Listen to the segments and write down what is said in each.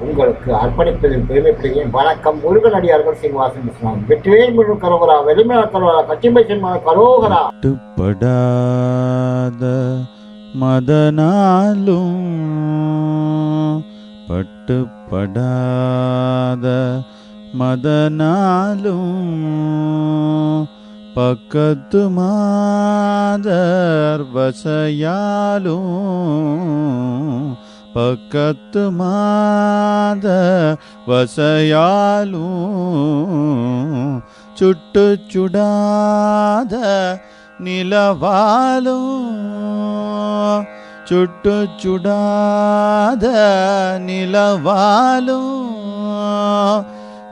உங்களுக்கு அர்ப்பணிப்பதில் பெருமைப்படுகிறேன் வணக்கம் முருகனடியார்கள் சீனிவாசன் இஸ்லாம் வெற்றிவேல் முழு கரோகரா வெளிமலா கரோகரா கச்சிம்பை சின்மா கரோகரா. பட்டுப்படாத மதனாலும் பட்டுப்படாத மதனாலும் பக்கத்து மாதர் வசையாலும் பக்கத்து மாத வசையாலும் சுட்டு சுடாத நிலவாலும் சுட்டு சுடாத நிலவாலும்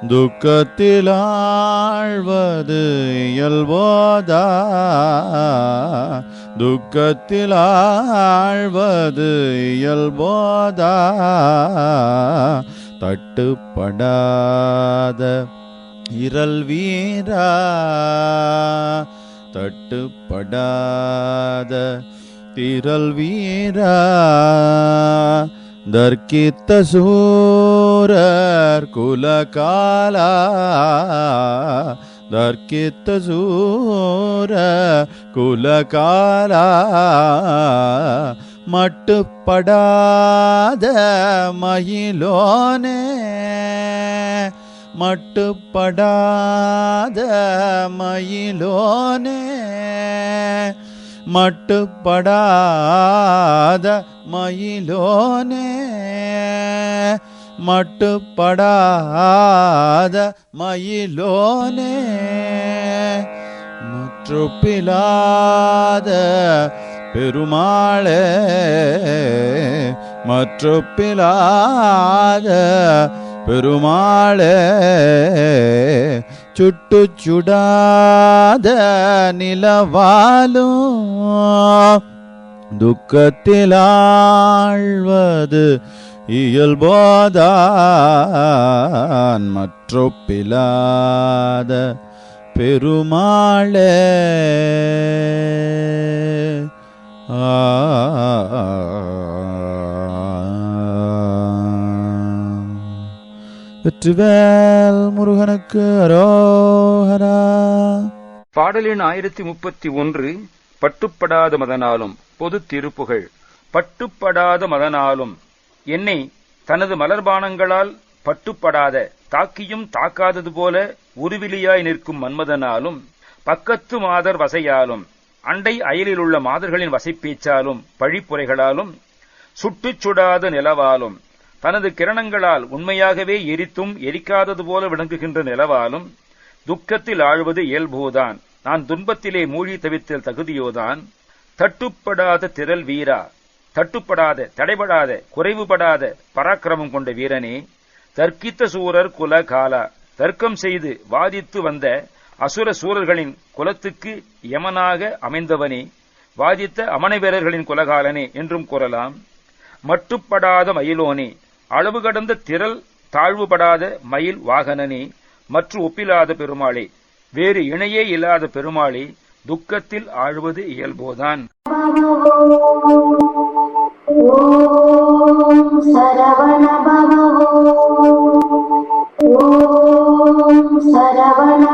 துக்கத்தில் ஆழ்வது இயல்போதா? துக்கத்தில் ஆழ்வது இயல்போதா? தட்டுப்படாத இரல் வீரா? தட்டுப்படாத திரல் வீரா? தர்க்கித்த சூரா குலகாலா தர்க்கித்த சூர குலகாலா மட்டுப்படாத மயிலோனே மட்டுப்படாத மயிலோனே மட்டுப்படாத மயிலோனே மட்டுப்படாத மயிலோனே முற்றுப்பிலாத பெருமாளே மற்றுப்பிலாத பெருமாளே சுட்டு சுடாத நிலவாலும் துக்கத்திலாழ்வது இயல்போதான் மற்றொப்பிலாத பெருமாளே. வெற்றிவேல் முருகனுக்கு அரோஹரா பாடலின் ஆயிரத்தி முப்பத்தி ஒன்று பட்டுப்படாத மதனாலும் பொது திருப்புகழ் பட்டுப்படாத மதனாலும் என்னை தனது மலர்பானங்களால் பட்டுப்படாத தாக்கியும் தாக்காதது போல உருவிலியாய் நிற்கும் மன்மதனாலும் பக்கத்து மாதர் வசையாலும் அண்டை அயலிலுள்ள மாதர்களின் வசைப்பேச்சாலும் பழிப்புரைகளாலும் சுட்டுச் சுடாத நிலவாலும் தனது கிரணங்களால் உண்மையாகவே எரித்தும் எரிக்காதது போல விளங்குகின்ற நிலவாலும் துக்கத்தில் ஆழ்வது இயல்போதான். நான் துன்பத்திலே மூழ்கி தவித்தல் தகுதியோதான். தட்டுப்படாத திரள் வீரா. தட்டுப்படாத தடைபடாத குறைவுபடாத பராக்கிரமம் கொண்ட வீரனே தர்க்கித்த சூரர் குல காலா தர்க்கம் செய்து வாதித்து வந்த அசுர சூரர்களின் குலத்துக்கு யமனாக அமைந்தவனே வாதித்த அமன வீரர்களின் குலகாலனே என்றும் கூறலாம். மட்டுப்படாத மயிலோனே அளவு கடந்த திரள் தாழ்வுபடாத மயில் வாகனனே மற்ற ஒப்பிலாத பெருமாளே வேறு இணையே இல்லாத பெருமாளே துக்கத்தில் ஆழ்வது இயல்போதான். ओ श्रवण ॐ शवण